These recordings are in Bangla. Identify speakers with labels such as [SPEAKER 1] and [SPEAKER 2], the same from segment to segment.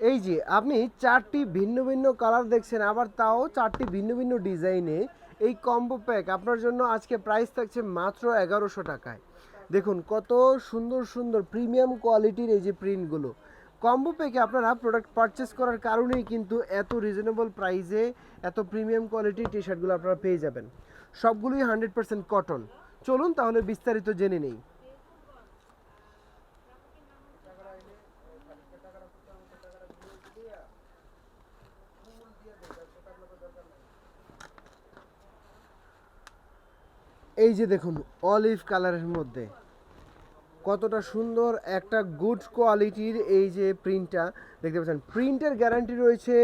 [SPEAKER 1] এই যে আপনি চারটি ভিন্ন ভিন্ন কালার দেখছেন, আবার তাও চারটি ভিন্ন ভিন্ন ডিজাইনে এই কম্বো প্যাক আপনার জন্য আজকে প্রাইস থাকছে মাত্র এগারোশো টাকায়। দেখুন, কত সুন্দর সুন্দর প্রিমিয়াম কোয়ালিটির এই যে প্রিন্টগুলো কম্বো প্যাকে আপনারা প্রোডাক্ট পারচেস করার কারণেই কিন্তু এত রিজনেবল প্রাইসে এত প্রিমিয়াম কোয়ালিটির টি শার্টগুলো আপনারা পেয়ে যাবেন। সবগুলোই হান্ড্রেড পার্সেন্ট কটন চলুন তাহলে বিস্তারিত জেনে নেই। এই যে দেখুন অলিভ কালারের মধ্যে। কতটা সুন্দর একটা গুড কোয়ালিটির এই যে প্রিন্টটা দেখতে পাচ্ছেন প্রিন্টের গ্যারান্টি রয়েছে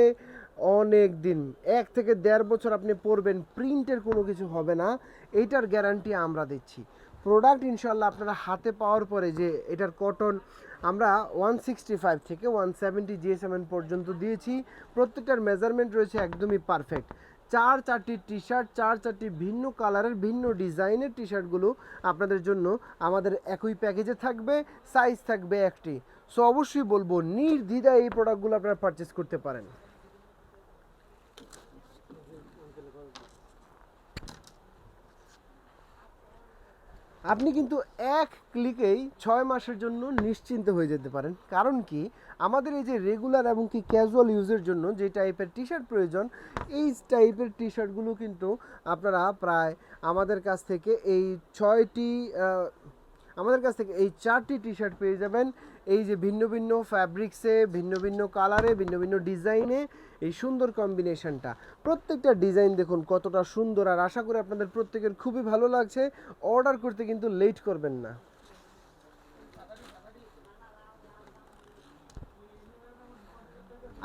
[SPEAKER 1] অনেক দিন। এক থেকে দেড় বছর আপনি পরবেন প্রিন্টের কোনো কিছু হবে না। এইটার গ্যারান্টি আমরা দিচ্ছি। প্রোডাক্ট ইনশাল্লাহ আপনারা হাতে পাওয়ার পরে যে এটার কটন আমরা ওয়ান সিক্সটি ফাইভ থেকে ওয়ান সেভেন্টি জিএসএমএন পর্যন্ত দিয়েছি। প্রত্যেকটার মেজারমেন্ট রয়েছে একদমই পারফেক্ট চার চারটি টি শার্ট চার চারটি ভিন্ন কালারের ভিন্ন ডিজাইনের টি শার্টগুলো আপনাদের জন্য আমাদের একই প্যাকেজে থাকবে সাইজ থাকবে একটি। সো অবশ্যই বলব, নির্দ্বিধায় এই প্রোডাক্টগুলো আপনারা পারচেস করতে পারেন। আপনি কিন্তু এক ক্লিকেই ছয় মাসের জন্য নিশ্চিন্ত হয়ে যেতে পারেন। কারণ কি? আমাদের এই যে রেগুলার এবং কি ক্যাজুয়াল ইউজের জন্য যে টাইপের টি শার্ট প্রয়োজন, এই টাইপের টি শার্টগুলো কিন্তু আপনারা প্রায় আমাদের কাছ থেকে এই ছয়টি আমাদের কাছ থেকে এই চারটি টি শার্ট পেয়ে যাবেন। এই যে ভিন্ন ভিন্ন ফ্যাব্রিক্সে ভিন্ন ভিন্ন কালারে ভিন্ন ভিন্ন ডিজাইনে এই সুন্দর কম্বিনেশনটা প্রত্যেকটা ডিজাইন দেখুন কতটা সুন্দর আর আশা করি আপনাদের প্রত্যেকের খুবই ভালো লাগছে। অর্ডার করতে কিন্তু লেট করবেন না।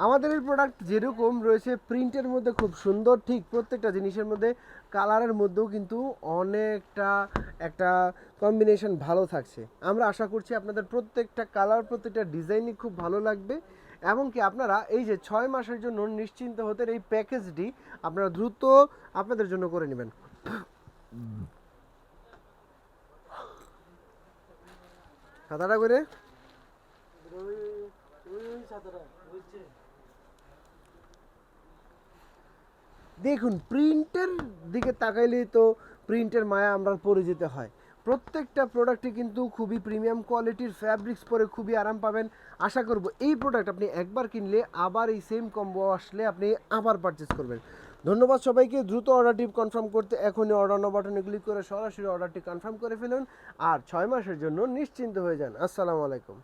[SPEAKER 1] আমাদের এই প্রোডাক্ট যেরকম রয়েছে প্রিন্টের মধ্যে খুব সুন্দর ঠিক প্রত্যেকটা জিনিসের মধ্যে কালারের মধ্যেও কিন্তু অনেকটা একটা কম্বিনেশন ভালো থাকছে আমরা আশা করছি আপনাদের প্রত্যেকটা কালার প্রত্যেকটা ডিজাইনই খুব ভালো লাগবে এমনকি আপনারা এই যে ছয় মাসের জন্য নিশ্চিন্ত হতে এই প্যাকেজটি আপনারা দ্রুত আপনাদের জন্য করে নেবেন সাদাটা করে দেখুন প্রিন্টের দিকে তাকাইলেই তো প্রিন্টের মায়া আমরা পরে যেতে হয়। প্রত্যেকটা প্রোডাক্টে কিন্তু খুবই প্রিমিয়াম কোয়ালিটির ফ্যাব্রিক্স পরে খুবই আরাম পাবেন। আশা করব এই প্রোডাক্ট আপনি একবার কিনলে আবার এই সেম কম্বো আসলে আপনি আবার পারচেস করবেন। ধন্যবাদ সবাইকে, দ্রুত অর্ডারটি কনফার্ম করতে এখনই অর্ডার বাটনে ক্লিক করে সরাসরি অর্ডারটি কনফার্ম করে ফেলুন। আর ছয় মাসের জন্য নিশ্চিন্ত হয়ে যান। আসসালামু আলাইকুম।